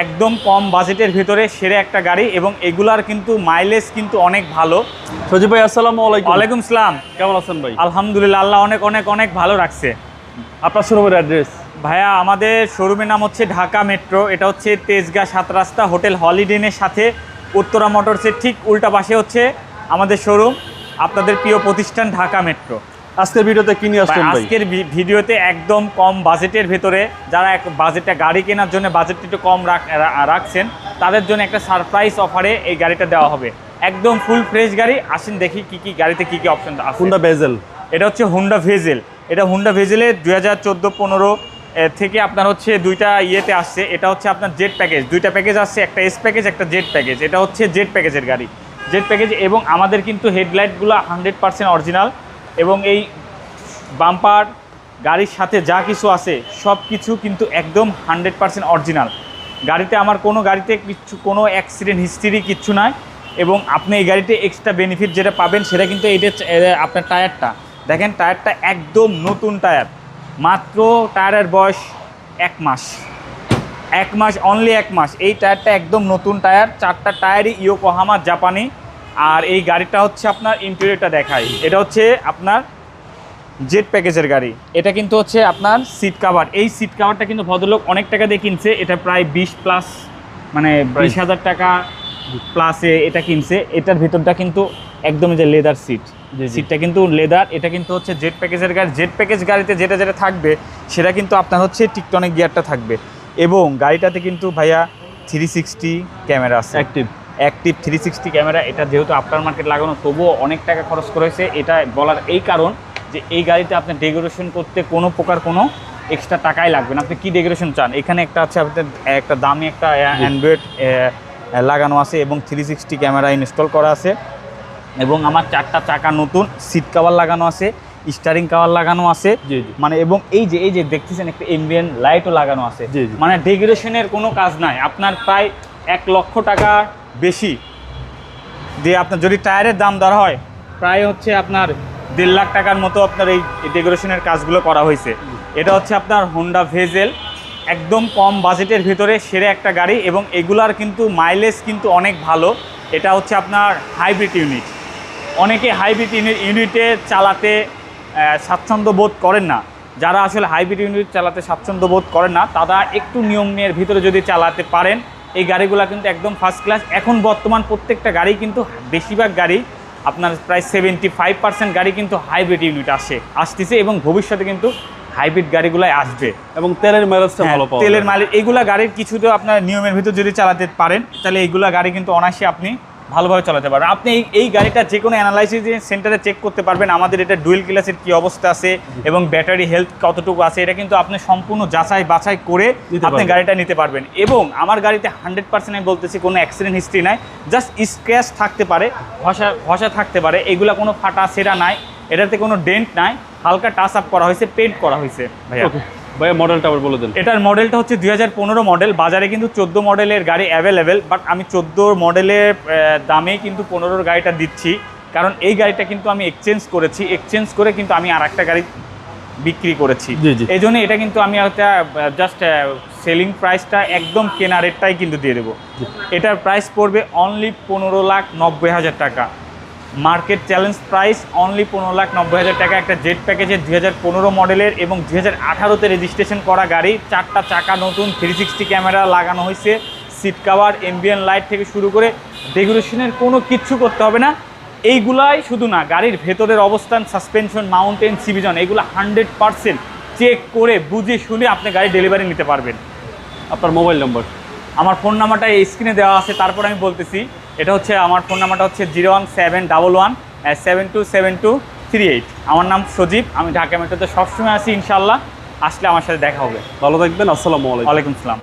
একদম কম বাজেটের ভিতরে সেরে একটা গাড়ি এবং এগুলার কিন্তু মাইলেজ কিন্তু অনেক ভালো। সজীব ভাই আসসালামু আলাইকুম। ওয়ালাইকুম সালাম। কেমন আছেন ভাই? আলহামদুলিল্লাহ আল্লাহ অনেক অনেক অনেক ভালো রাখছে। আপনার শোরুমের অ্যাড্রেস ভাইয়া আমাদের শোরুমের নাম হচ্ছে ঢাকা মেট্রো। এটা হচ্ছে তেজগাঁ সাত রাস্তা হোটেল হলিডেনের সাথে উত্তরা মোটরসের ঠিক উল্টা পাশে হচ্ছে আমাদের শোরুম আপনাদের প্রিয় প্রতিষ্ঠান ঢাকা মেট্রো। আজকের ভিডিওতে কি নিয়ে আসছেন ভাই? আজকের ভিডিওতে একদম কম বাজেটের ভেতরে যারা এক বাজেটটা গাড়ি কেনার জন্য বাজেটটা একটু কম রাখ- রাখছেন তাদের জন্য একটা সারপ্রাইজ অফারে এই গাড়িটা দেওয়া হবে। একদম ফুল ফ্রেশ গাড়ি আসেন দেখি কি কি গাড়িতে কি কি অপশন আছে। হুন্ডা ভেজেল এটা হচ্ছে হুন্ডা ভেজেল এটা হুন্ডা ভেজেলের দুই হাজার চোদ্দ পনেরো থেকে আপনার হচ্ছে দুইটা ইয়েতে আসছে। এটা হচ্ছে আপনার জেট প্যাকেজ দুইটা প্যাকেজ আসছে একটা এস প্যাকেজ একটা জেট প্যাকেজ এটা হচ্ছে জেট প্যাকেজের গাড়ি। জেট প্যাকেজ এবং আমাদের কিন্তু হেডলাইটগুলো হান্ড্রেড পার্সেন্ট অরিজিনাল এবং এই বাম্পার গাড়ির সাথে যা কিছু আছে, সব কিছু কিন্তু একদম হান্ড্রেড পার্সেন্ট অরিজিনাল। গাড়িতে আমার কোনো গাড়িতে কিচ্ছু কোনো অ্যাক্সিডেন্ট হিস্ট্রি কিচ্ছু নাই এবং আপনি এই গাড়িতে এক্সট্রা বেনিফিট যেটা পাবেন সেটা কিন্তু এটা আপনার টায়ারটা। দেখেন, টায়ারটা একদম নতুন টায়ার। মাত্র টায়ারের বয়স এক মাস। এক মাস অনলি এক মাস। এই টায়ারটা একদম নতুন টায়ার। চারটা টায়ারই ইয়োকোহামা, জাপানি। আর এই গাড়িটা হচ্ছে আপনার ইন্টেরিয়রটা দেখাই এটা হচ্ছে আপনার জেট প্যাকেজের গাড়ি। এটা কিন্তু হচ্ছে আপনার সিট কাভার। এই সিট কাভারটা কিন্তু ভদ্রলোক অনেক টাকা দিয়ে কিনছে। এটা প্রায় বিশ প্লাস মানে বিশ হাজার টাকা প্লাসে এটা কিনছে। এটার ভিতরটা কিন্তু একদম যে লেদার সিট। সিটটা কিন্তু লেদার এটা কিন্তু হচ্ছে জেট প্যাকেজের গাড়ি। জেট প্যাকেজ গাড়িতে যেটা যেটা থাকবে সেটা কিন্তু আপনার হচ্ছে টিকটনিক গিয়ারটা থাকবে। এবং গাড়িটাতে কিন্তু ভাইয়া থ্রি সিক্সটি ক্যামেরা আছে। Active active three sixty camera এটা যেহেতু আফটার মার্কেট লাগানো তবুও অনেক টাকা খরচ করেছে এটা বলার এই কারণ যে এই গাড়িতে আপনি ডেকোরেশন করতে কোনো প্রকার কোনো এক্সট্রা টাকাই লাগবে না। আপনি কী ডেকোরেশন চান? এখানে একটা আছে আপনাদের একটা দামি একটা অ্যান্ড্রয়েড লাগানো আছে এবং থ্রি সিক্সটি ক্যামেরা ইনস্টল করা আছে। এবং আমার চারটা চাকা নতুন সিট কাভার লাগানো আছে স্টারিং কাভার লাগানো আছে। মানে এবং এই যে এই যে দেখতেছেন একটা ইন্ডিয়ান লাইটও লাগানো আছে। মানে ডেকোরেশনের কোনো কাজ নাই। আপনার প্রায় এক লক্ষ টাকা বেশি দিয়ে আপনার যদি টায়ারের দাম ধরা হয়, প্রায় হচ্ছে আপনার দেড় লাখ টাকার মতো আপনার এই ডেকোরেশনের কাজগুলো করা হয়েছে। এটা হচ্ছে আপনার হোন্ডা ভেজেল একদম কম বাজেটের ভিতরে সেরে একটা গাড়ি এবং এগুলার কিন্তু মাইলেজ কিন্তু অনেক ভালো। এটা হচ্ছে আপনার হাইব্রিড ইউনিট অনেকে হাইব্রিড ইউনিট ইউনিটে চালাতে স্বাচ্ছন্দ্য বোধ করেন না। যারা আসলে হাইব্রিড ইউনিট চালাতে স্বাচ্ছন্দ্য বোধ করেন না, তারা একটু নিয়ম নিয়ের ভিতরে যদি চালাতে পারেন এই গাড়িগুলো কিন্তু একদম ফার্স্ট ক্লাস এখন বর্তমান প্রত্যেকটা গাড়ি কিন্তু বেশিরভাগ গাড়ি আপনার প্রায় সেভেন্টি ফাইভ পার্সেন্ট গাড়ি কিন্তু হাইব্রিড ইউনিট আসে আসতেছে এবং ভবিষ্যতে কিন্তু হাইব্রিড গাড়িগুলাই আসবে। এবং তেলের মাইলেজটা হ্যাঁ, ভালো পাওয়া তেলের মাইলেজ মালিক এইগুলা গাড়ির কিছু তো আপনার নিয়মের ভিতর যদি চালাতে পারেন তাহলে এইগুলা গাড়ি কিন্তু অনায়াসে আপনি ভালোভাবে চালাতে পারবেন আপনি এই এই গাড়িটা যে কোনো অ্যানালাইসিস সেন্টারে চেক করতে পারবেন আমাদের এটা ডুয়েল ক্লাসের কি অবস্থা আছে এবং ব্যাটারি হেলথ কতটুকু আছে। এটা কিন্তু আপনি সম্পূর্ণ যাচাই বাছাই করে আপনি গাড়িটা নিতে পারবেন। এবং আমার গাড়িতে হান্ড্রেড পার্সেন্ট আমি বলতেছি কোনো অ্যাক্সিডেন্ট হিস্ট্রি নাই। জাস্ট স্ক্র্যাচ থাকতে পারে ঘষা ঘষা থাকতে পারে। এগুলা কোনো ফাটা সেরা নাই। এটাতে কোনো ডেন্ট নাই। হালকা টাচ আপ করা হয়েছে পেন্ট করা হয়েছে। ভাইয়া ভাইয়া মডেলটা আবার বলে দেন। এটার মডেলটা হচ্ছে দুই হাজার পনেরো মডেল বাজারে কিন্তু চোদ্দ মডেলের গাড়ি অ্যাভেলেবেল বাট আমি চোদ্দ মডেলের দামেই কিন্তু পনেরোর গাড়িটা দিচ্ছি। কারণ এই গাড়িটা কিন্তু আমি এক্সচেঞ্জ করেছি। এক্সচেঞ্জ করে কিন্তু আমি আর একটা গাড়ি বিক্রি করেছি। এই জন্য এটা কিন্তু আমি একটা জাস্ট সেলিং প্রাইসটা একদম কেনা রেটটাই কিন্তু দিয়ে দেবো। এটার প্রাইস পড়বে অনলি পনেরো লাখ নব্বই হাজার টাকা। মার্কেট চ্যালেঞ্জ প্রাইস অনলি পনেরো লাখ নব্বই হাজার টাকা। একটা জেট প্যাকেজের দুই হাজার পনেরো মডেলের এবং দুই হাজার আঠারোতে রেজিস্ট্রেশন করা গাড়ি। চারটা চাকা নতুন থ্রি সিক্সটি ক্যামেরা লাগানো হয়েছে। সিট কাভার এমবিএন লাইট থেকে শুরু করে ডেকোরেশনের কোনো কিচ্ছু করতে হবে না। এইগুলাই শুধু না গাড়ির ভেতরের অবস্থান সাসপেনশন মাউন্টেন সিভিজন এগুলো হান্ড্রেড পার্সেন্ট চেক করে বুঝে শুনে আপনি গাড়ি ডেলিভারি নিতে পারবেন। আপনার মোবাইল নম্বর আমার ফোন নাম্বারটা এই স্ক্রিনে দেওয়া আছে তারপর আমি বলতেছি এটা হচ্ছে আমার ফোন নাম্বারটা হচ্ছে zero one seven double one seven two seven two three eight আমার নাম সজীব আমি ঢাকা মেট্রোতে সবসময় আসি ইনশাল্লাহ আসলে আমার সাথে দেখা হবে। ভালো থাকবেন আসসালামু আলাইকুম। আলাইকুম আসসালাম।